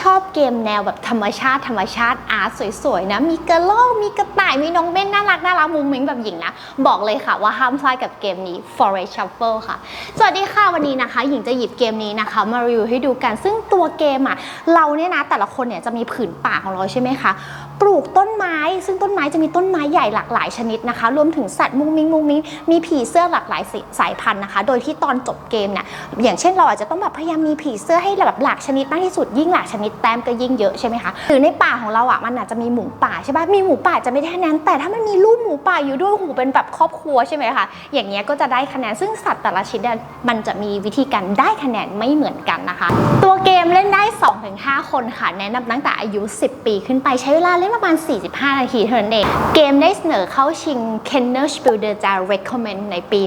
ชอบเกมแนวแบบธรรมชาติธรรมชาติอาร์ตสวยๆนะ มีกระโลกมีกระต่ายมีน้องเบ้นน่ารักน่ารักมุ้งมิ้งแบบหญิงนะ บอกเลยค่ะว่าห้ามพลาดกับเกมนี้ Forest Shuffle ค่ะ สวัสดีค่ะวันนี้นะคะ หญิงจะหยิบเกมนี้นะคะ มารีวิวให้ดูกันซึ่งตัวเกมอะเราเนี่ยนะแต่ละคนเนี่ยจะมีผืนป่าของเราใช่ไหมคะ ลูกต้นไม้ ซึ่งต้นไม้จะมีต้นไม้ใหญ่หลากหลายชนิดนะคะ รวมถึงสัตว์มุ้งมิ้งมุ้งมิ้งมีผีเสื้อหลากหลายสายพันธุ์นะคะ โดยที่ตอนจบเกมเนี่ยอย่างเช่นเราอาจจะต้องแบบพยายามมีผีเสื้อให้แบบหลากชนิดมากที่สุดยิ่งหลากชนิดแต้มก็ยิ่งเยอะใช่ไหมคะหรือในป่าของเราอะมันอาจจะมีหมูป่าใช่ปะมีหมูป่าจะไม่ได้คะแนนแต่ถ้ามันมีลูกหมูป่าอยู่ด้วยหูเป็นแบบครอบครัวใช่ไหมคะอย่างเงี้ยก็จะได้คะแนนซึ่งสัตว์แต่ละชนิดมันจะมีวิธีการได้คะแนนไม่เหมือนกันนะคะ ตัวเกมเล่นได้ 2-5 คนค่ะ แนะนำตั้งแต่อายุ 10 ปีขึ้นไปใช้เวลาเล่นประมาณ 45 นาทีเท่านั้นเอง เกมได้เสนอเข้าชิง Kenner Spiel der Jar Recommend ในปี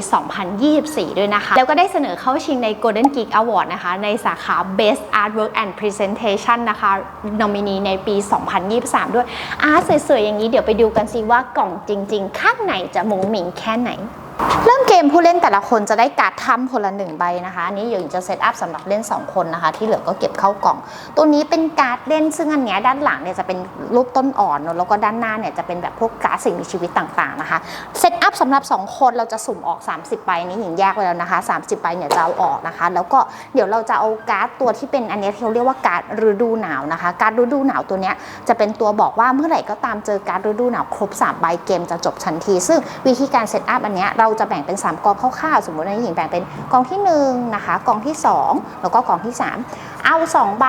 2024 ด้วยนะคะ แล้วก็ได้เสนอเข้าชิงใน Golden Geek Award นะคะ ในสาขา Best Artwork and Presentation นะคะนอมินีในปี 2023 ด้วย อาร์ตสวยๆ อย่างนี้เดี๋ยวไปดูกันสิว่ากล่องจริง ๆ ข้างในจะมุงหมิงแค่ไหน มเกมผู้เล่นแต่ละคนจะได้การ์ดถ้ำคนละหนึ่งใบนะคะอันนี้หญิงจะเซตอัพสำหรับเล่น 2 คนนะคะ ที่เหลือก็เก็บเข้ากล่อง ตัวนี้เป็นการ์ดเล่นซึ่งอันเนี้ยด้านหลังเนี่ยจะเป็นรูปต้นอ่อนเนอะแล้วก็ด้านหน้าเนี่ยจะเป็นแบบพวกการ์ดสิ่งมีชีวิตต่างๆนะคะเซตอัพสำหรับ 2 คนเราจะสุ่มออก 30ใบนี้หญิงแยกไว้แล้วนะคะ 30ใบเนี่ยจะเอาออกนะคะ แล้วก็เดี๋ยวเราจะเอาการ์ดตัวที่เป็นอันนี้ที่เขาเรียกว่าการ์ดฤดูหนาวนะคะ การ์ดฤดูหนาวตัวเนี้ยจะเป็นตัวบอกว่าเมื่อไหร่ก็ตามเจอการ์ดฤดูหนาวครบ3ใบเกมจะจบทันที ซึ่งวิธีการเซตอัพอันเนี้ยเราจะแบ่งเป็น3กองคร่าวๆสมมติในหญิงแบ่งเป็นกองที่1นะคะกองที่ 2 แล้วก็กองที่ 3 เอา 2 ใบ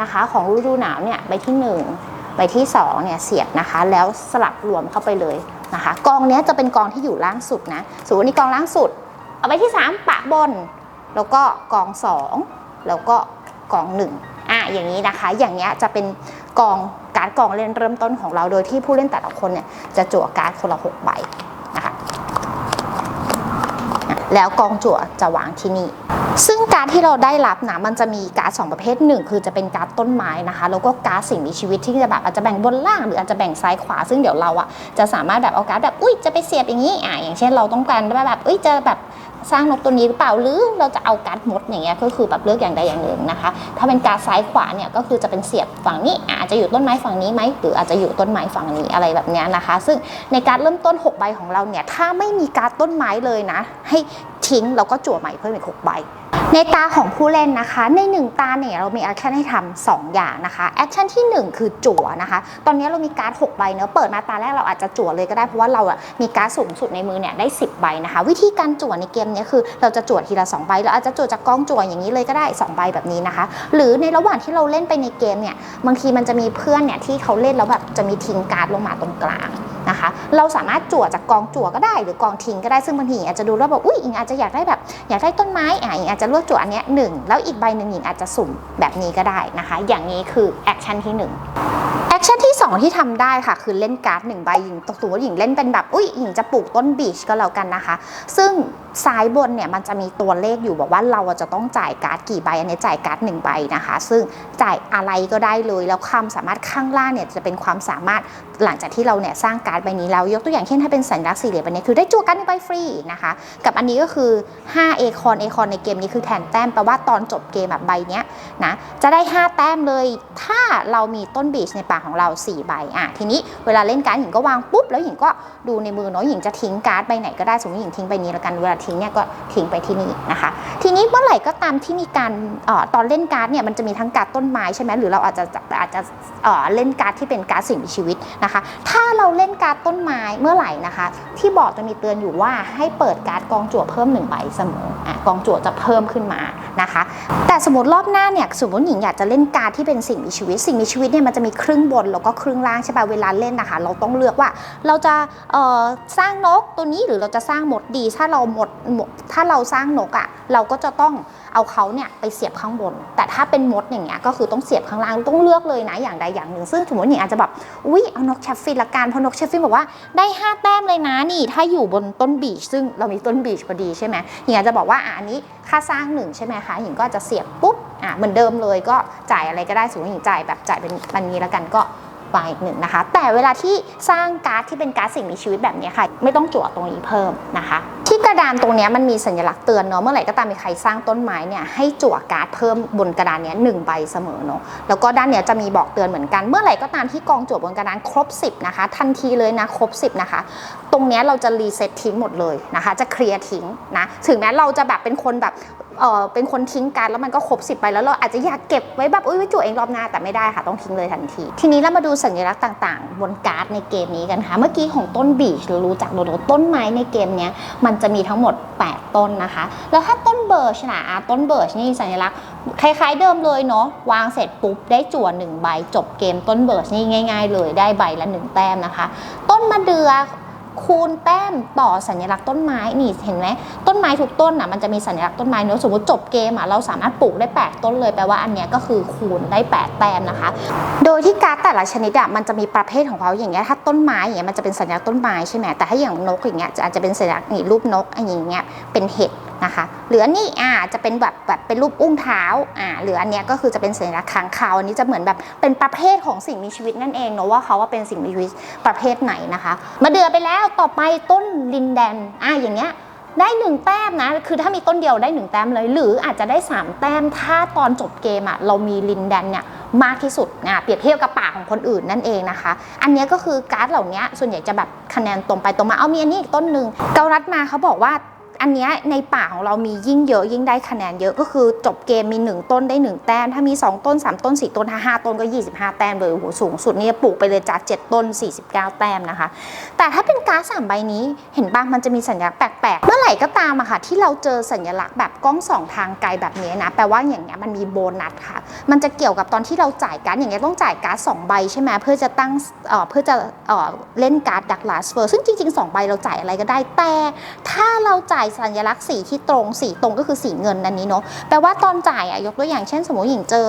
นะคะของฤดูหนาวเนี่ยใบที่ 1 ใบที่2เนี่ยเสียบนะคะแล้วสลับรวมเข้าไปเลยนะคะกองเนี้ยจะเป็นกองที่อยู่ล่างสุดนะสมมตินี่กองล่างสุด เอาใบที่ 3 ปะบน แล้วก็กอง 2 แล้วก็กอง1อะอย่างนี้นะคะอย่างเงี้ยจะเป็นกองการกองเล่นเริ่มต้นของเราโดยที่ผู้เล่นแต่ละคนเนี่ยจะจั่วการ์ดคนละหกใบ แล้วกองจั่วจะวางที่นี่ ซึ่งการที่เราได้รับนะมันจะมีการ์ดสองประเภทหนึ่งคือจะเป็นการ์ดต้นไม้นะคะแล้วก็การ์ดสิ่งมีชีวิตที่จะแบบอาจจะแบ่งบนล่างหรืออาจจะแบ่งซ้ายขวา ซึ่งเดี๋ยวเราอะจะสามารถแบบเอาการ์ดแบบอุ้ยจะไปเสียบอย่างนี้อะอย่างเช่นเราต้องการแบบแบบอุ้ยจะแบบ สร้างนกตัวนี้หรือเปล่าหรือเราจะเอาการ์ดมดอย่างเงี้ยก็คือแบบเลือกอย่างใดอย่างหนึ่งนะคะ ถ้าเป็นการซ้ายขวาเนี่ยก็คือจะเป็นเสียบฝั่งนี้อาจจะอยู่ต้นไม้ฝั่งนี้ไหมหรืออาจจะอยู่ต้นไม้ฝั่งนี้อะไรแบบเนี้ยนะคะ ซึ่งในการเริ่มต้น6ใบของเราเนี่ยถ้าไม่มีการ์ดต้นไม้เลยนะ ให้ ทิ้งแล้วก็จั่วใหม่เพิ่มอีก6ใบในตาของผู้เล่นนะคะ ใน 1 ตาเนี่ยเรามีแอคชั่นให้ทำสองอย่างนะคะแอคชั่นที่ 1 คือจั่วนะคะ ตอนนี้เรามีการ์ด6ใบเนอะเปิดมาตาแรกเราอาจจะจั่วเลยก็ได้เพราะว่าเราอะมีการ์ดสูงสุดในมือเนี่ยได้ 10 ใบนะคะ วิธีการจั่วในเกมนี้คือ เราจะจั่วทีละ 2 ใบเราอาจจะจั่วจากกองจั่วอย่างนี้เลยก็ได้ 2 ใบแบบนี้นะคะ หรือในระหว่างที่เราเล่นไปในเกมเนี่ยบางทีมันจะมีเพื่อนเนี่ยที่เขาเล่นแล้วแบบจะมีทิ้งการ์ดลงมาตรงกลางนะคะ เราสามารถจั่วจากกองจั่วก็ได้ หรือกองทิ้งก็ได้ซึ่งบางทีอาจจะดูแล้วแบบอุ้ยหญิงอาจจะอยากได้แบบอยากได้ต้นไม้อะหญิงอาจจะเลือกจั่วอันนี้หนึ่งแล้วอีกใบหนึ่งหญิงอาจจะสุ่มแบบนี้ก็ได้นะคะ อย่างนี้คือแอคชั่นที่หนึ่งแอคชั่นที่ 2 ที่ทำได้ค่ะ คือเล่นการ์ดหนึ่งใบหญิงตัวหญิงเล่นเป็นแบบ อุ้ยหญิงจะปลูกต้นบีชก็แล้วกันนะคะ ซึ่ง ซ้ายบนเนี่ยมันจะมีตัวเลขอยู่บอกว่าเราจะต้องจ่ายการ์ดกี่ใบ อันนี้จ่ายการ์ดหนึ่งใบนะคะ ซึ่งจ่ายอะไรก็ได้เลย แล้วความสามารถข้างล่างเนี่ยจะเป็นความสามารถหลังจากที่เราเนี่ยสร้างการ์ดใบนี้แล้ว ยกตัวอย่างเช่นถ้าเป็นสัญลักษณ์สี่เหลี่ยมอันนี้คือได้จั่วการ์ดหนึ่งใบฟรีนะคะ กับอันนี้ก็คือ5เอคอนเอคอนในเกมนี้คือแทนแต้มแปลว่าตอนจบเกมแบบใบเนี้ยนะจะได้ 5 แต้มเลย ถ้าเรามีต้นบีชในป่าของเรา4ใบอะทีนี้เวลาเล่นการ์ดหญิงก็วางปุ๊บแล้วหญิงก็ดูในมือเนาะหญิงจะทิ้งการ์ดใบไหนก็ได้สมมติหญิงทิ้งใบนี้แล้วกันเวลาทิ้งเนี่ยก็ทิ้งไปที่นี่นะคะ ทีนี้เมื่อไหร่ก็ตามที่มีการออตอนเล่นการ์ดเนี่ยมันจะมีทั้งการ์ดต้นไม้ใช่ไหมหรือเราอาจจะอาจจะเเล่นการ์ดที่เป็นการ์ดสิ่งมีชีวิตนะคะ ถ้าเราเล่นการ์ดต้นไม้เมื่อไหร่นะคะ ที่บอร์ดจะมีเตือนอยู่ว่าให้เปิดการ์ดกองจั่วเพิ่มหนึ่งใบเสมออกองจั่วจะเพิ่มขึ้นมานะคะ แต่สมมติรอบหน้าเนี่ยสมมติหญิงอยากจะเล่นการ์ดที่เป็นสิ่งมีชีวิต สิ่งมีชีวิตเนี่ยมันจะมีครึ่งบนแล้วก็ครึ่งล่างใช่ป่ะเวลาเล่นนะคะ เราต้องเลือกว่าเราจะสร้างนกตัวนี้หรือเราจะสร้างมดดี ถ้าเราหมดถ้าเราสร้างนกอะ่ะเราก็จะต้องเอาเขาเนี่ยไปเสียบข้างบน แต่ถ้าเป็นมดอย่างเงี้ยก็คือต้องเสียบข้างล่างต้องเลือกเลยนะอย่างใดอย่างหนึ่ง ซึ่งสมมติหญิงอาจจะแบบอุ๊ยเอานกแชฟฟินละกันเพราะนกแชฟฟินบอกว่าได้ 5 แต้มเลยนะนี่ ถ้าอยู่บนต้นบีชซึ่งเรามีต้นบีชพอดีใช่ไหมหญิงอาจจะบอกว่าอะอันนี้ค่าสร้างหนึ่งใช่ไหมคะหญิงก็จะเสียบปุ๊บอะเหมือนเดิมเลยก็จ่ายอะไรก็ได้สมมติหญิงจ่ายแบบจ่ายเป็นบันนี้ละกันก็วางอีกหนึ่งนะคะ แต่เวลาที่สร้างการ์ดที่เป็นการ์ดสิ่งมีชีวิตแบบนี้ค่ะ ไม่ต้องจั่วตรงนี้เพิ่มนะคะ กระดานตรงนี้มันมีสัญลักษณ์เตือนเนาะเมื่อไหร่ก็ตามมีใครสร้างต้นไม้เนี่ยให้จั่วการ์ดเพิ่มบนกระดานนี้หนึ่งใบเสมอเนาะแล้วก็ด้านเนี้ยจะมีบอกเตือนเหมือนกัน เมื่อไหร่ก็ตามที่กองจั่วบนกระดานครบ 10นะคะทันทีเลยนะครบ 10นะคะ ตรงนี้เราจะรีเซ็ตทิ้งหมดเลยนะคะ จะเคลียร์ทิ้งนะถึงแม้เราจะแบบเป็นคนแบบเออเป็นคนทิ้งการแล้วมันก็ครบ10ไปแล้วเราอาจจะอยากเก็บไว้แบบอุ้ยไว้จั่วเองรอบหน้าแต่ไม่ได้ค่ะต้องทิ้งเลยทันที ทีนี้เรามาดูสัญลักษณ์ต่างๆ บนการ์ดในเกมนี้กันค่ะ เมื่อกี้ของต้นบีชเรารู้จักโดโดต้นไม้ในเกมนี้มันจะมีทั้งหมด 8 ต้นนะคะ แล้วถ้าต้นเบิร์ชนะอะต้นเบิร์ชนี่สัญลักษณ์คล้ายๆเดิมเลยเนาะวางเสร็จปุ๊บได้จั่วหนึ่งใบจบเกมต้นเบิร์ชนี่ง่าย ๆ เลยได้ใบละหนึ่งแต้มนะคะ ต้นมะเดือ คูณแต้มต่อสัญลักษณ์ต้นไม้นี่เห็นไหมต้นไม้ทุกต้นอะมันจะมีสัญลักษณ์ต้นไม้เนอะสมมติจบเกมอะเราสามารถปลูกได้ 8 ต้นเลยแปลว่าอันเนี้ยก็คือคูณได้ 8 แต้มนะคะ โดยที่การ์ดแต่ละชนิดอะมันจะมีประเภทของเขาอย่างเงี้ยถ้าต้นไม้อย่างเงี้ยมันจะเป็นสัญลักษณ์ต้นไม้ใช่ไหมแต่ถ้าอย่างนกอย่างเงี้ยจะอาจจะเป็นสัญลักษณ์นี่รูปนกอะไรอย่างเงี้ยเป็นเห็ดนะคะหรืออันนี้อ่าจะเป็นแบบแบบเป็นรูปอุ้งเท้าอ่าหรืออันเนี้ยก็คือจะเป็นสัญลักษณ์ค้างคาวอันนี้จะเหมือนแบบเป็นประเภทของสิ่งมีชีวิตนั่นเองเนาะว่าเขาว่าเป็นสิ่งมีชีวิตประเภทไหนนะคะ มาเดือไปแล้วต่อไปต้นลินแดนอ่าอย่างเงี้ยได้หนึ่งแต้มนะ คือถ้ามีต้นเดียวได้หนึ่งแต้มเลย หรืออาจจะได้ 3 แต้ม ถ้าตอนจบเกมอะเรามีลินแดนเนี่ยมากที่สุดนะเปรียบเทียบกับป่าของคนอื่นนั่นเองนะคะ อันนี้ก็คือการ์ดเหล่านี้ส่วนใหญ่จะแบบคะแนนตรงไปตรงมา เอามีอันนี้อีกต้นหนึ่งเกาลัดมาเขาบอกว่า อันเนี้ยในป่าของเรามียิ่งเยอะยิ่งได้คะแนนเยอะก็คือจบเกมมี 1 ต้นได้ 1 แต้ม ถ้ามี 2 ต้น 3 ต้น 4 ต้นถ้า5ต้นก็ 25 แต้มเลยโอ้โหสูงสุดนี่ปลูกไปเลยจาก 7 ต้น 49 แต้มนะคะ แต่ถ้าเป็นการ์ดสามใบนี้เห็นบ้างมันจะมีสัญลักษณ์แปลกๆ เมื่อไหร่ก็ตามอะค่ะที่เราเจอสัญลักษณ์แบบกล้องสองทางไกลแบบนี้นะแปลว่าอย่างเงี้ยมันมีโบนัสค่ะ มันจะเกี่ยวกับตอนที่เราจ่ายการ์ดอย่างเงี้ยต้องจ่ายการ์ดสองใบใช่ไหมเพื่อจะตั้งเอ่อเพื่อจะเอ่อเล่นการ์ดดักลาสเฟอร์ซึ่งจริงๆ2ใบเราจ่ายอะไรก็ได้แต่ถ้าเราจ่ายสัญลักษณ์สีที่ตรงสีตรงก็คือสีเงินอันนี้เนาะแปลว่าตอนจ่ายอะยกตัวอย่างเช่น สมมติหญิงเจอ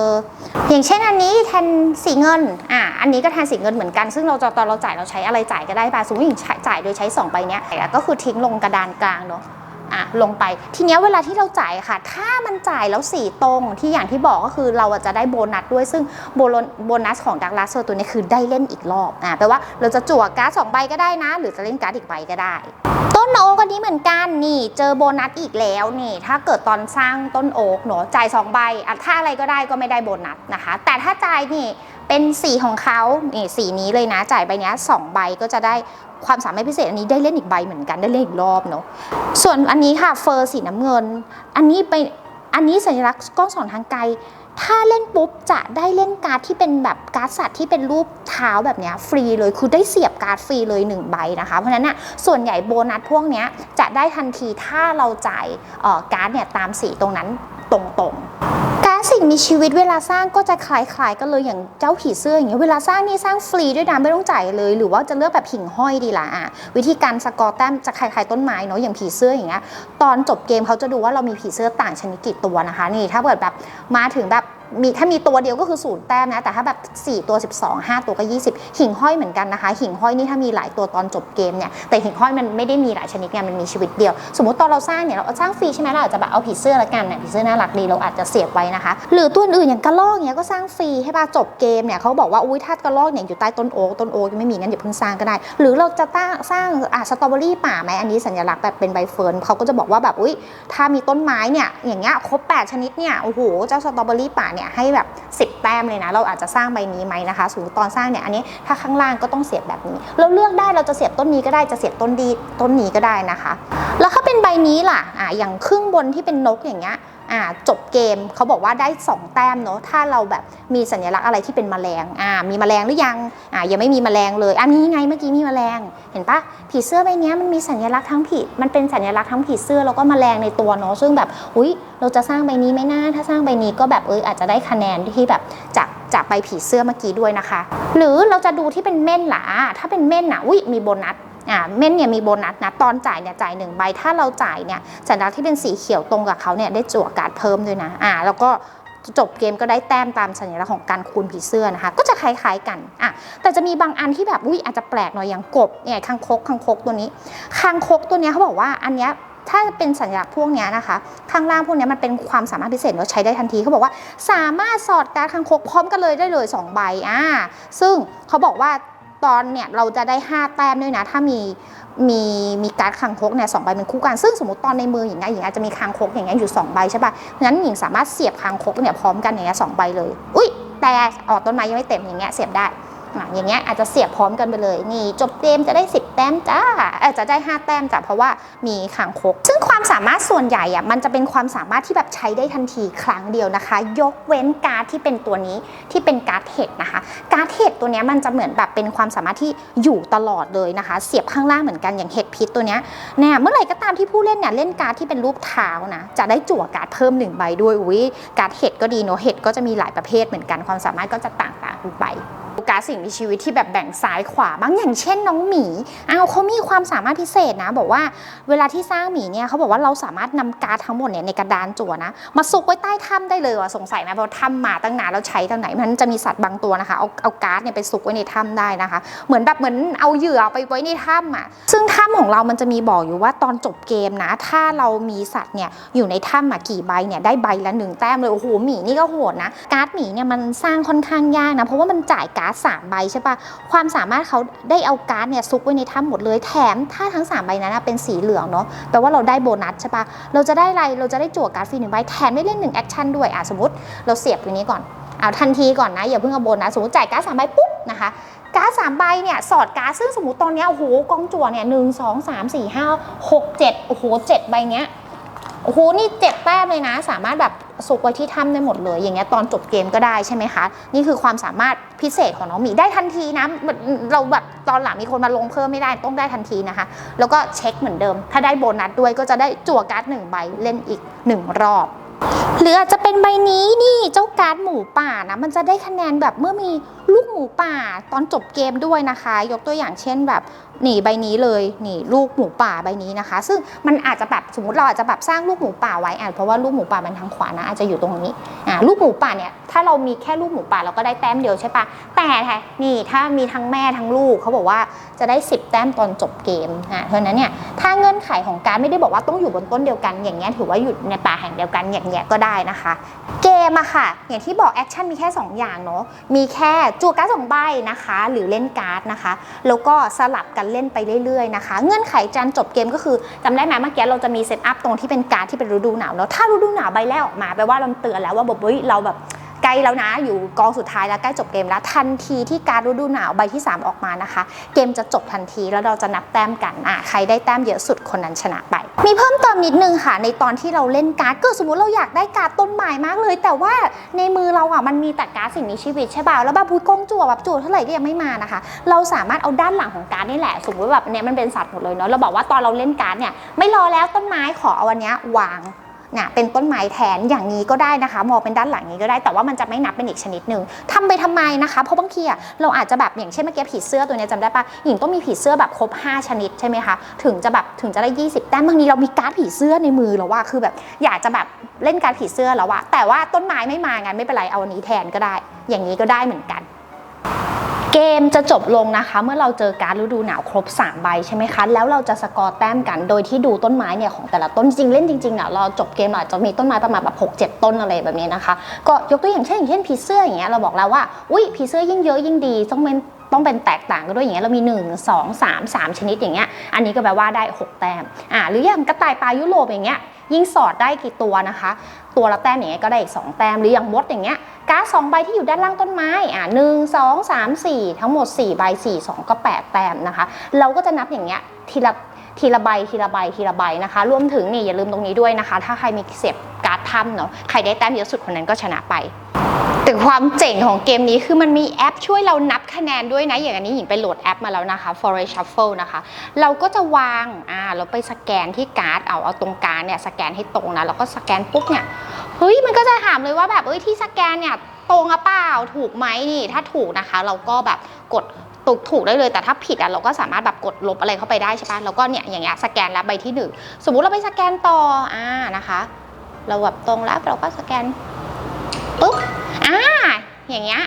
อย่างเช่นอันนี้แทนสีเงินอะอันนี้ก็แทนสีเงินเหมือนกัน ซึ่งเราจะตอนเราจ่ายเราใช้อะไรจ่ายก็ได้ป่ะสมมติหญิงจ่ายโดยใช้สองใบเนี้ยก็คือทิ้งลงกระดานกลางเนาะ อะลงไปทีเนี้ยเวลาที่เราจ่ายค่ะ ถ้ามันจ่ายแล้วสีตรงที่อย่างที่บอกก็คือเราจะได้โบนัสด้วยซึ่งโบนโบนัสของดักลาสโซตัวนี้คือได้เล่นอีกรอบอะแปลว่าเราจะจั่วการ์ดสองใบก็ได้นะ หรือจะเล่นการ์ดอีกใบก็ได้ ต้นโอ๊กอันนี้เหมือนกันนี่ เจอโบนัสอีกแล้วนี่ ถ้าเกิดตอนสร้างต้นโอ๊กเนาะจ่ายสองใบอะถ้าอะไรก็ได้ก็ไม่ได้โบนัสนะคะ แต่ถ้าจ่ายนี่ เป็นสีของเขานี่สีนี้เลยนะจ่ายใบเนี้ยสองใบก็จะได้ความสามารถพิเศษอันนี้ได้เล่นอีกใบเหมือนกันได้เล่นอีกรอบเนาะส่วนอันนี้ค่ะเฟอร์สีน้ำเงิน อันนี้เป็นอันนี้สัญลักษณ์กล้องสองทางไกล ถ้าเล่นปุ๊บจะได้เล่นการ์ดที่เป็นแบบการ์ดสัตว์ที่เป็นรูปเท้าแบบเนี้ยฟรีเลยคือได้เสียบการ์ดฟรีเลย1ใบนะคะเพราะฉะนั้นน่ะส่วนใหญ่โบนัสพวกเนี้ยจะได้ทันทีถ้าเราจ่ายเอ่อการ์ดเนี่ยตามสีตรงนั้นตรงๆการด สิ่งมีชีวิตเวลาสร้างก็จะคล้ายๆกันเลยอย่างเจ้าผีเสื้ออย่างเงี้ยเวลาสร้างนี่สร้างฟรีด้วยนะไม่ต้องจ่ายเลย หรือว่าจะเลือกแบบหิ่งห้อยดีละอะวิธีการสกอร์แต้มจะคล้ายๆต้นไม้เนาะอย่างผีเสื้ออย่างเงี้ยตอนจบเกมเขาจะดูว่าเรามีผีเสื้อต่างชนิดกี่ตัวนะคะนี่ถ้าเกิดแบบมาถึงแบบ มีถ้ามีตัวเดียวก็คือศูนย์แต้มนะ แต่ถ้าแบบ 4 ตัว 12 5 ตัวก็ 20 หิ่งห้อยเหมือนกันนะคะ หิ่งห้อยนี่ถ้ามีหลายตัวตอนจบเกมเนี่ย แต่หิ่งห้อยมันไม่ได้มีหลายชนิดไงมันมีชีวิตเดียว สมมติตอนเราสร้างเนี่ย เราสร้างฟรีใช่ไหมเราอาจจะแบบเอาผีเสื้อละกันเนี่ยผีเสื้อน่ารักดีเราอาจจะเสียบไว้นะคะ หรือตัวอื่นอย่างกระรอกเนี่ยก็สร้างฟรีให้ป่ะจบเกมเนี่ยเขาบอกว่าอุ้ยถ้ากระรอกเนี่ยอยู่ใต้ต้นโอ๊กต้นโอ๊กยังไม่มีงั้นอย่าเพิ่งสร้างก็ได้ หรือเราจะตั้งสร้างอะสตรอเบอรี่ป่าไหมอันนี้สัญลักษณ์แบบเป็นใบเฟิร์นเขาก็จะบอกว่าแบบอุ้ยถ้ามีต้นไม้เนี่ยอย่างเงี้ยครบ 8 ชนิดเนี่ยโอ้โหเจ้าสตรอเบอรี่ป่าเนี่ยให้แบบ 10 แต้มเลยนะ เราอาจจะสร้างใบนี้ไหมนะคะสมมติตอนสร้างเนี่ยอันนี้ถ้าข้างล่างก็ต้องเสียบแบบนี้ เราเลือกได้เราจะเสียบต้นนี้ก็ได้จะเสียบต้นดีต้นนี้ก็ได้นะคะ แล้วถ้าเป็นใบนี้ล่ะอะอย่างครึ่งบนที่เป็นนกอย่างเงี้ย อ่าจบเกมเขาบอกว่าได้ 2 แต้มเนาะถ้าเราแบบมีสัญลักษณ์อะไรที่เป็นแมลงอ่ามีแมลงหรือยังอ่ายังไม่มีแมลงเลยอันนี้ไงเมื่อกี้มีแมลง เห็นปะผีเสื้อใบนี้มันมีสัญลักษณ์ทั้งผีมันเป็นสัญลักษณ์ทั้งผีเสื้อแล้วก็แมลงในตัวเนาะซึ่งแบบอุ้ยเราจะสร้างใบนี้ไหมนะถ้าสร้างใบนี้ก็แบบเอออาจจะได้คะแนนที่แบบจากจากใบผีเสื้อเมื่อกี้ด้วยนะคะ หรือเราจะดูที่เป็นเม่นล่ะอ่าถ้าเป็นเม่นอะอุ้ยมีโบนัส เม่นเนี่ยมีโบนัสนะตอนจ่ายเนี่ยจ่ายหนึ่งใบ ถ้าเราจ่ายเนี่ยสัญลักษณ์ที่เป็นสีเขียวตรงกับเขาเนี่ยได้จั่วการ์ดเพิ่มด้วยนะอ่าแล้วก็จบเกมก็ได้แต้มตามสัญลักษณ์ของการคูณผีเสื้อนะคะ ก็จะคล้ายๆกันอะแต่จะมีบางอันที่แบบอุ้ยอาจจะแปลกหน่อยอย่างกบเนี่ยคางคกคางคกตัวนี้คางคกตัวเนี้ยเขาบอกว่าอันเนี้ยถ้าเป็นสัญลักษณ์พวกเนี้ยนะคะ ข้างล่างพวกเนี้ยมันเป็นความสามารถพิเศษเราใช้ได้ทันทีเขาบอกว่า สามารถสอดการคางคกพร้อมกันเลยได้เลยสองใบอ่าซึ่งเขาบอกว่า ตอนเนี่ยเราจะได้ 5 แต้มด้วยนะ ถ้ามีมีมีการ์ดคางคกเนี่ยสองใบเป็นคู่กัน ซึ่งสมมติตอนในมืออย่างเงี้ยหญิงอาจจะมีคางคกอย่างเงี้ยอยู่สองใบใช่ปะงั้นหญิงสามารถเสียบคางคกเนี่ยพร้อมกันอย่างเงี้ยสองใบเลย อุ้ยแต่ออกต้นไม้ยังไม่เต็มอย่างเงี้ยเสียบได้ อย่างเงี้ยอาจจะเสียบพร้อมกันไปเลยนี่ จบเกมจะได้ 10 แต้มจ้าออจจะได้ 5 แต้มจ้ะเพราะว่ามีคางคก ซึ่งความสามารถส่วนใหญ่อะมันจะเป็นความสามารถที่แบบใช้ได้ทันทีครั้งเดียวนะคะ ยกเว้นการ์ดที่เป็นตัวนี้ที่เป็นการ์ดเห็ดนะคะ การ์ดเห็ดตัวเนี้ยมันจะเหมือนแบบเป็นความสามารถที่อยู่ตลอดเลยนะคะ เสียบข้างล่างเหมือนกันอย่างเห็ดพิษตัวเนี้ยเนี่ยเมื่อไหร่ก็ตามที่ผู้เล่นเนี่ยเล่นการ์ดที่เป็นรูปเท้านะจะได้จั่วการ์ดเพิ่มหนึ่งใบด้วยอุ้ยการ์ดเห็ดก็ดีเนอะเห็ดก็จะมีหลายประเภทเหมือนกันความสามารถก็จะต่างๆกันไป การ์ดสิ่งมีชีวิตที่แบบแบ่งซ้ายขวาบ้างอย่างเช่นน้องหมีเอาเขามีความสามารถพิเศษนะ บอกว่าเวลาที่สร้างหมีเนี่ยเขาบอกว่าเราสามารถนำการ์ดทั้งหมดเนี่ยในกระดานจั่วนะ มาซุกไว้ใต้ถ้ำได้เลยว่ะสงสัยไหมเพราะถ้ำมาตั้งนานแล้วใช้ตรงไหนมันจะมีสัตว์บางตัวนะคะเอาเอาการ์ดเนี่ยไปซุกไว้ในถ้ำได้นะคะ เหมือนแบบเหมือนเอาเหยื่อไปไว้ในถ้ำอะซึ่งถ้ำของเรามันจะมีบอกอยู่ว่าตอนจบเกมนะ ถ้าเรามีสัตว์เนี่ยอยู่ในถ้ำอะกี่ใบเนี่ยได้ใบละหนึ่งแต้มเลยโอ้โหหมีนี่ก็โหดนะการ์ดหมีเนี่ยมันสร้างค่อนข้างยากนะเพราะว่ามันจ่ายการดสามใบใช่ปะความสามารถเขาได้เอาการ์ดเนี่ยซุกไว้ในถ้ำหมดเลยแถมถ้าทั้งสามใบนั้นเป็นสีเหลืองเนาะแปลว่าเราได้โบนัสใช่ปะเราจะได้อะไรเราจะได้จั่วการ์ดฟรีหนึ่งใบแถมได้เล่นหนึ่งแอคชั่นด้วยอะสมมติเราเสียบตัวนี้ก่อนเอาทันทีก่อนนะอย่าเพิ่งเอาโบนนะสมมติจ่ายการ์ดสามใบปุ๊บนะคะการ์ดสามใบเนี่ยสอดการ์ดซึ่งสมมติตอนนี้โอ้โหกองจั่วเนี่ยหนึ่งสองสามสี่ห้าหกเจ็ดโอ้โหเจ็ดใบเนี้ยโอ้โหนี่เจ็ดแต้มเลยนะ สามารถแบบ สุกไว้ที่ถ้ำได้หมดเลยอย่างเงี้ยตอนจบเกมก็ได้ใช่ไหมคะ นี่คือความสามารถพิเศษของน้องหมีได้ทันทีนะเราแบบตอนหลังมีคนมาลงเพิ่มไม่ได้ต้องได้ทันทีนะคะ แล้วก็เช็คเหมือนเดิม ถ้าได้โบนัสด้วยก็จะได้จั่วการ์ดหนึ่งใบเล่นอีกหนึ่งรอบ หรืออาจจะเป็นใบนี้นี่เจ้าการ์ดหมูป่านะมันจะได้คะแนนแบบเมื่อมี ลูกหมูป่าตอนจบเกมด้วยนะคะ ยกตัวอย่างเช่นแบบนี่ใบนี้เลยนี่ลูกหมูป่าใบนี้นะคะ ซึ่งมันอาจจะแบบสมมติเราอาจจะแบบสร้างลูกหมูป่าไว้อะเพราะว่าลูกหมูป่ามันทางขวานะอาจจะอยู่ตรงนี้อ่าลูกหมูป่าเนี่ยถ้าเรามีแค่ลูกหมูป่าเราก็ได้แต้มเดียวใช่ปะแต่นี่ถ้ามีทั้งแม่ทั้งลูกเขาบอกว่าจะได้ 10 แต้มตอนจบเกมอะเพราะนั้นเนี่ยถ้าเงื่อนไขของการไม่ได้บอกว่าต้องอยู่บนต้นเดียวกัน อย่างเงี้ยถือว่าอยู่ในป่าแห่งเดียวกันอย่างเงี้ยก็ได้นะคะ เกมอะค่ะ อย่างที่บอกแอคชั่นมีแค่ 2 อย่างเนาะมีแค่จั่วการ์ดสองใบนะคะ หรือเล่นการ์ดนะคะ แล้วก็สลับกันเล่นไปเรื่อยๆนะคะ เงื่อนไขจันจบเกมก็คือจำได้ไหมเมื่อกี้เราจะมีเซตอัพตรงที่เป็นการ์ดที่เป็นฤดูหนาวเนาะถ้าฤดูหนาวใบแรกออกมาแปลว่าเราเตือนแล้วว่าแบบเฮ้ยเราแบบ ใกล้แล้วนะ อยู่กองสุดท้ายแล้วใกล้จบเกมแล้ว ทันทีที่การดฤดูหนาวใบที่ 3 ออกมานะคะ เกมจะจบทันทีแล้วเราจะนับแต้มกันอะใครได้แต้มเยอะสุดคนนั้นชนะไป มีเพิ่มเติมนิดนึงค่ะ ในตอนที่เราเล่นการ์ดก็สมมติเราอยากได้การ์ดต้นไม้มากเลย แต่ว่าในมือเราอะมันมีแต่การ์ดสิ่งมีชีวิตใช่ป่ะแล้วแบบพุยกงจั่วแบบจั่วเท่าไหร่ก็ยังไม่มานะคะ เราสามารถเอาด้านหลังของการ์ดนี่แหละ สมมติแบบเนี้ยมันเป็นสัตว์หมดเลยเนาะเราบอกว่าตอนเราเล่นการ์ดเนี่ยไม่รอแล้วต้นไม้ขอเอาอันเนี้ยวาง เนี่ยเป็นต้นไม้แทนอย่างนี้ก็ได้นะคะมองเป็นด้านหลังนี้ก็ได้แต่ว่ามันจะไม่นับเป็นอีกชนิดหนึ่งทำไปทำไมนะคะเพราะบางทีเราอาจจะแบบอย่างเช่นเมื่อกี้ผีเสื้อตัวนี้จำได้ปะหญิงต้องมีผีเสื้อแบบครบ 5 ชนิดใช่ไหมคะถึงจะแบบถึงจะได้ 20 แต้มบางทีเรามีการ์ดผีเสื้อในมือแล้วว่าคือแบบอยากจะแบบเล่นการ์ดผีเสื้อแล้วว่าแต่ว่าต้นไม้ไม่มางั้นไม่เป็นไรเอาอันนี้แทนก็ได้ อย่างนี้ก็ได้เหมือนกัน เกมจะจบลงนะคะ เมื่อเราเจอการฤดูหนาวครบ 3 ใบใช่ไหมคะ แล้วเราจะสกอร์แต้มกันโดยที่ดูต้นไม้เนี่ยของแต่ละต้นจริงเล่นจริงๆเนี่ยเราจบเกมเราอาจจะมีต้นไม้ประมาณแบบ6 7ต้นอะไรแบบนี้นะคะ ก็ยกตัวอย่างเช่นอย่างเช่นผีเสื้ออย่างเงี้ยเราบอกแล้วว่าอุ้ยผีเสื้อยิ่งเยอะยิ่งดีต้องเป็นต้องเป็นแตกต่างกันด้วยอย่างเงี้ยเรามี 1 2 3 3 ชนิดอย่างเงี้ยอันนี้ก็แปลว่าได้ 6 แต้มอ่าหรืออย่างกระต่ายปลายุโรปอย่างเงี้ยยิ่งสอดได้กี่ตัวนะคะ ตัวละแต้มอย่างเงี้ยก็ได้อีกสองแต้มหรืออย่างมดอย่างเงี้ยการ์ดสองใบที่อยู่ด้านล่างต้นไม้อะหนึ่งสองสามสี่ทั้งหมด4ใบ4 2 ก็ 8 แต้มนะคะ เราก็จะนับอย่างเงี้ยทีละทีละใบทีละใบทีละใบนะคะ รวมถึงนี่อย่าลืมตรงนี้ด้วยนะคะ ถ้าใครมีเสียบการ์ดถ้ำเนาะใครได้แต้มเยอะสุดคนนั้นก็ชนะไป แต่ความเจ๋งของเกมนี้คือมันมีแอปช่วยเรานับคะแนนด้วยนะ อย่างอันนี้หญิงไปโหลดแอปมาแล้วนะคะ Forest Shuffle นะคะ เราก็จะวางอ่าเราไปสแกนที่การ์ดเอาเอาตรงกลางเนี่ยสแกนให้ตรงนะแล้วก็สแกนปุ๊บเนี่ยเฮ้ยมันก็จะถามเลยว่าแบบเอ้ยที่สแกนเนี่ยตรงหรือเปล่าถูกไหมนี่ ถ้าถูกนะคะ เราก็แบบกดถูกถูกได้เลยแต่ถ้าผิดอะเราก็สามารถแบบกดลบอะไรเข้าไปได้ใช่ปะแล้วก็เนี่ยอย่างเงี้ยสแกนแล้วใบที่หนึ่งสมมุติเราไปสแกนต่ออ่านะคะ เราแบบตรงแล้วเราก็สแกน อย่างเงี้ย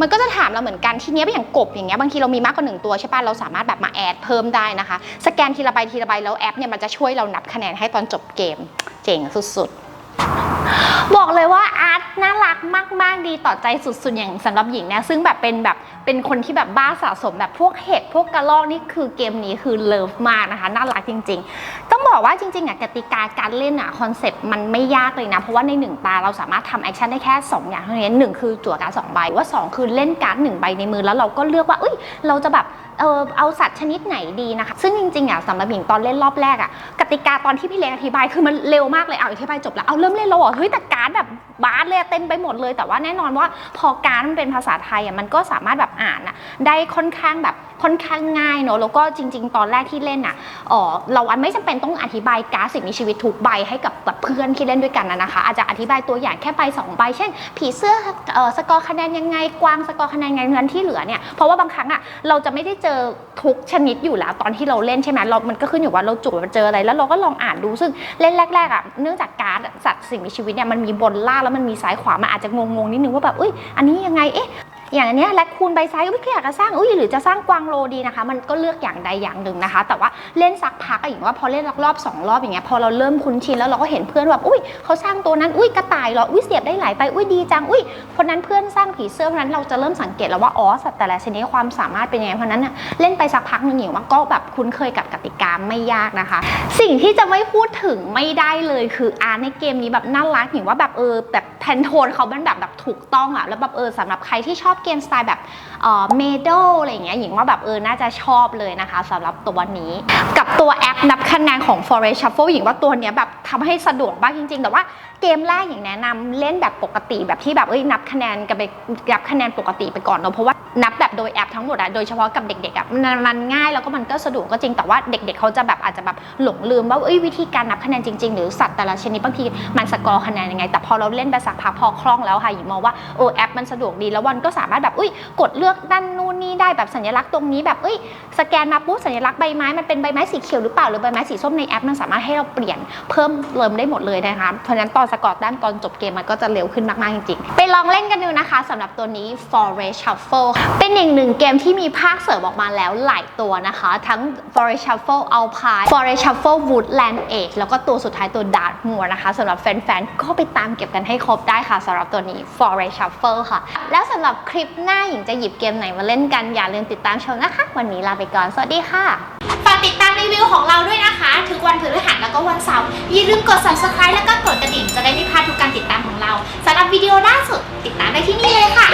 มันก็จะถามเราเหมือนกันทีเนี้ยเป็นอย่างกบอย่างเงี้ยบางทีเรามีมากกว่าหนึ่งตัวใช่ป่ะเราสามารถแบบมาแอดเพิ่มได้นะคะ สแกนทีละใบทีละใบแล้วแอปเนี่ยมันจะช่วยเรานับคะแนนให้ตอนจบเกม เจ๋งสุดๆ บอกเลยว่าอาร์ตน่ารักมาก ๆ ดีต่อใจสุด ๆ อย่างสำหรับหญิงนี่ยซึ่งแบบเป็นแบบเป็นคนที่แบบบ้าสะสมแบบพวกเห็ดพวกกระรอกนี่คือเกมนี้คือเลิฟมากนะคะน่ารักจริง ๆ ต้องบอกว่าจริงๆอะกติกาการเล่นอะคอนเซปต์มันไม่ยากเลยนะ เพราะว่าในหนึ่งตาเราสามารถทำแอคชั่นได้แค่ 2 อย่างเท่านี้หนึ่งคือจั่วการ์ดสองใบว่าสองคือเล่นการ์ดหนึ่งใบในมือแล้วเราก็เลือกว่าเอ้ยเราจะแบบเออเอาสัตว์ชนิดไหนดีนะคะ ซึ่งจริงๆอะสำหรับหญิงตอนเล่นรอบแรกอะกติกาตอนที่พี่เล็กอธิบายคือมันเร็วมากเลยเอาอธิบายจบแล้วเอาเริ่มเล่นแล้วเหรอเฮ้ยแต่การ์ดแบบบาสเลยเต็มไปหมดเลยแต่ว่าแน่นอนว่าพอการ์ดมันเป็นภาษาไทยอะมันก็สามารถแบบอ่านอะได้ค่อนข้างแบบค่อนข้างง่ายเนอะแล้วก็จริง ๆ ตอนแรกที่เล่นอะเออเราอันไม่จำเป็นต้องอธิบายการสิ่งมีชีวิตทุกใบให้กับแบบเพื่อนที่เล่นด้วยกันนะนะคะ อาจจะอธิบายตัวอย่างแค่ใบสองใบเช่น ผีเสื้อออสกอร์คะแนนยังไงกวางสกอร์คะแนนยังไงเงินที่เหลือเนี่ยเพราะว่าบางครั้งอะเราจะไม่ได้เจอทุกชนิดอยู่แล้วตอนที่เราเล่นใช่ไหมเรา มันก็ขึ้นอยู่ว่าเราจุดเจออะไรแล้วเราก็ลองอ่านดูซึ่งเล่นแรกๆอะเนื่องจากการ์ดสัตว์สิ่งมีชีวิตเนี่ยมันมีบนล่างแล้วมันมีซ้ายขวามันอาจจะงงๆนิดนึงว่าแบบอุ้ยอันนี้ยังไงเอ๊ะ อย่างอันเนี้ยแลคคูนใบซ้ายอุ้ยก็อยากจะสร้างอุ้ยหรือจะสร้างกวางโลดีนะคะ มันก็เลือกอย่างใดอย่างหนึ่งนะคะ แต่ว่าเล่นสักพักอะอย่างว่าพอเล่นรอบสองรอบอย่างเงี้ยพอเราเริ่มคุ้นชินแล้วเราก็เห็นเพื่อนแบบอุ้ยเขาสร้างตัวนั้นอุ้ยกระต่ายเหรออุ้ยเสียบได้หลายไปอุ้ยดีจังอุ้ยคนนั้นเพื่อนสร้างผีเสื้อเพราะนั้นเราจะเริ่มสังเกตแล้วว่าอ๋อสัตว์แต่ละชนิดความสามารถเป็นยังไงเพราะนั้นน่ะเล่นไปสักพักหนึงอย่างว่าก็แบบคุ้นเคยกับกติกาไม่ยากนะคะ สิ่งที่จะไม่พูดถึงไม่ได้เลยคืออาร์ในเกมนี้แบบน่ารักอย่างว่าแบบเออแบบแพนโทนเขาเป็นแบบแบบถูกต้องอะแล้วแบบเออสำหรับใครที่ชอบเกมสไตล์แบบเมโดอะไรอย่างเงี้ยหญิงว่าแบบเออน่าจะชอบเลยนะคะสำหรับตัวนี้ก ตัวแอปนับคะแนนของ Forest Shuffle หญิงว่าตัวเนี้ยแบบทำให้สะดวกมากจริง ๆ แต่ว่าเกมแรกหญิงแนะนำเล่นแบบปกติแบบที่แบบเอ้ยนับคะแนนกันไปนับคะแนนปกติไปก่อนเนอะเพราะว่านับแบบโดยแอปทั้งหมดอะโดยเฉพาะกับเด็กๆอะมันมันง่ายแล้วก็มันก็สะดวกก็จริงแต่ว่าเด็ก ๆเขาจะแบบอาจจะแบบหลงลืมว่าเอ้ยวิธีการนับคะแนนจริง ๆ หรือสัตว์แต่ละชนิดบางทีมันสกอร์คะแนนยังไง แต่พอเราเล่นไปสักพักพอคล่องแล้วค่ะหญิงมองว่าโอ้แอปมันสะดวกดีแล้ววันก็สามารถแบบอุ้ยกดเลือกด้านนู่นนี่ได้แบบสัญลักษณ์ตรงนี้แบบเอ้ยสแกนมาปุ๊บสัญลักษณ์ใบไม้มันเป็นใบไม้สีเขียวหรือเปล่าหรือใบไม้สีส้มในแอปมันสามารถให้เราเปลี่ยนเพิ่มเติมได้หมดเลยนะคะเพราะฉะนั้นตอนสกอร์ด้านตอนจบเกมมันก็จะเร็วขึ้นมากๆจริงๆไปลองเล่นกันดูนะคะสำหรับตัวนี้ Forest Shuffle เป็นอีกหนึ่งเกมที่มีภาคเสริมออกมาแล้วหลายตัวนะคะ ทั้ง Forest Shuffle Alpine Forest Shuffle Woodland Age แล้วก็ตัวสุดท้ายตัว Dark Moor นะคะสำหรับแฟนๆก็ไปตามเก็บกันให้ครบได้ค่ะสำหรับตัวนี้ Forest Shuffle ค่ะ แล้วสำหรับคลิปหน้าหญิงจะหยิบเกมไหนมาเล่นกันอย่าลืมติดตามชมนะคะ วันนี้ลาไปก่อน สวัสดีค่ะ ติดตามรีวิวของเราด้วยนะคะ ทุกวันพฤหัสแล้วก็วันเสาร์อย่าลืมกด subscribe แล้วก็กดกระดิ่งจะได้ไม่พลาดทุกการติดตามของเราสำหรับวิดีโอล่าสุดติดตามได้ที่นี่เลยค่ะ